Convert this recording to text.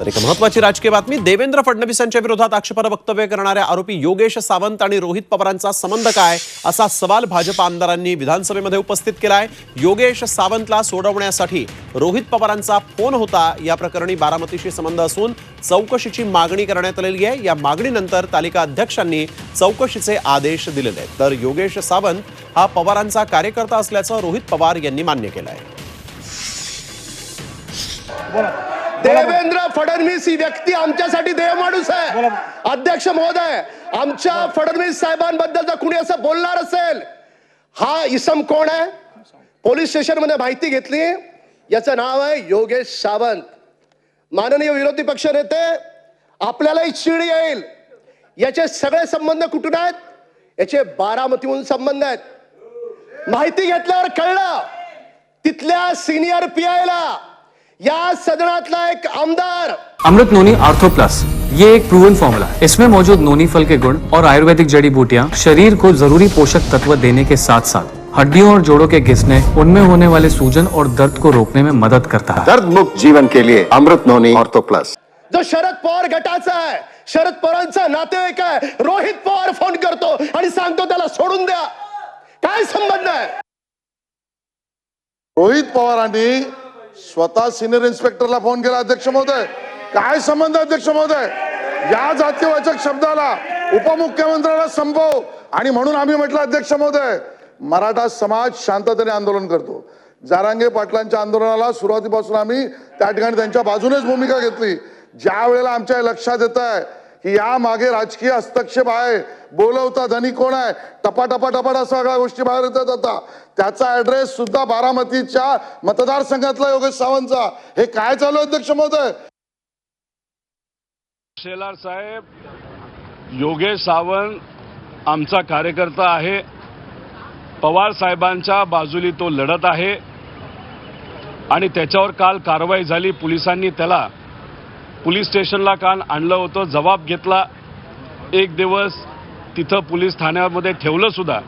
तर एक महत्वाची राजकीय बातमी देवेंद्र फडणवीसांच्या विरोधात आक्षेपार्ह वक्तव्य करणाऱ्या आरोपी योगेश सावंत आणि रोहित पवारांचा संबंध काय असा सवाल भाजप आमदारांनी विधानसभेमध्ये उपस्थित केला आहे योगेश सावंतला सोडवण्यासाठी रोहित पवारांचा फोन होता. या प्रकरणी बारामतीशी संबंध असून चौकशीची मागणी करण्यात आलेली आहे. या मागणीनंतर तालिका अध्यक्षांनी चौकशीचे आदेश दिलेले आहेत. तर योगेश सावंत हा पवारांचा कार्यकर्ता असल्याचं रोहित पवार यांनी मान्य केलं आहे देवेंद्र फडणवीस ही व्यक्ती आमच्यासाठी देव माणूस आहे अध्यक्ष महोदय आमच्या फडणवीस साहेबांबद्दल जर कुणी असं बोलणार असेल हा इसम कोण आहे? पोलीस स्टेशनमध्ये माहिती घेतली. याचं नाव आहे योगेश सावंत. माननीय विरोधी पक्ष नेते आपल्यालाही चिड येईल. याचे सगळे संबंध कुठून आहेत? याचे बारामतीहून संबंध आहेत. माहिती घेतल्यावर कळलं. तिथल्या सिनियर पीआयला या सदनातला एक आमदार। अमृत नोनी आर्थो प्लस ये एक प्रूवन फॉर्मूला है। इसमें मौजूद नोनी फल के गुण और आयुर्वेदिक जड़ी बूटियाँ शरीर को ज़रूरी पोषक तत्व देने के साथ साथ हड्डियों और जोड़ों के घिसने उनमें होने वाले सूजन और दर्द को रोकने में मदद करता है। दर्द मुक्त जीवन के लिए अमृत नोनी ऑर्थो प्लस जो शरद पवार गटाचा आहे शरद पवारांचा नातेवाईक आहे रोहित पवार फ़ोन करतो आणि सांगतो त्याला सोडून द्या. काय संबंध आहे? रोहित पवारांनी स्वतः सिनियर इन्स्पेक्टरला फोन केला अध्यक्ष महोदय काय संबंध आहे, अध्यक्ष महोदय? या जातीवाचक शब्दाला उपमुख्यमंत्र्याला संपव. आणि म्हणून आम्ही म्हटलं अध्यक्ष महोदय मराठा समाज शांततेने आंदोलन करतो. जारांगे पाटलांच्या आंदोलनाला सुरुवातीपासून आम्ही त्या ठिकाणी त्यांच्या बाजूनेच भूमिका घेतली. ज्या वेळेला आमच्या लक्षात येत आहे की या मागे राजकीय हस्तक्षेप आहे. बोलवता धनी कोण आहे? टपा टपा टपा सगळ्या गोष्टी बाहेर येतात आता. त्याचा ऍड्रेस सुद्धा बारामतीच्या मतदारसंघातला योगेश सावंतचा. हे काय चालू अध्यक्ष महोदय? शेलार साहेब योगेश सावंत आमचा कार्यकर्ता आहे. पवार साहेबांच्या बाजूली तो लढत आहे. आणि त्याच्यावर काल कारवाई झाली. पोलिसांनी त्याला पोलीस स्टेशनला काल आणलं होतं जबाब घेतला. एक दिवस तिथं पोलीस ठाण्यामध्ये ठेवलं सुद्धा.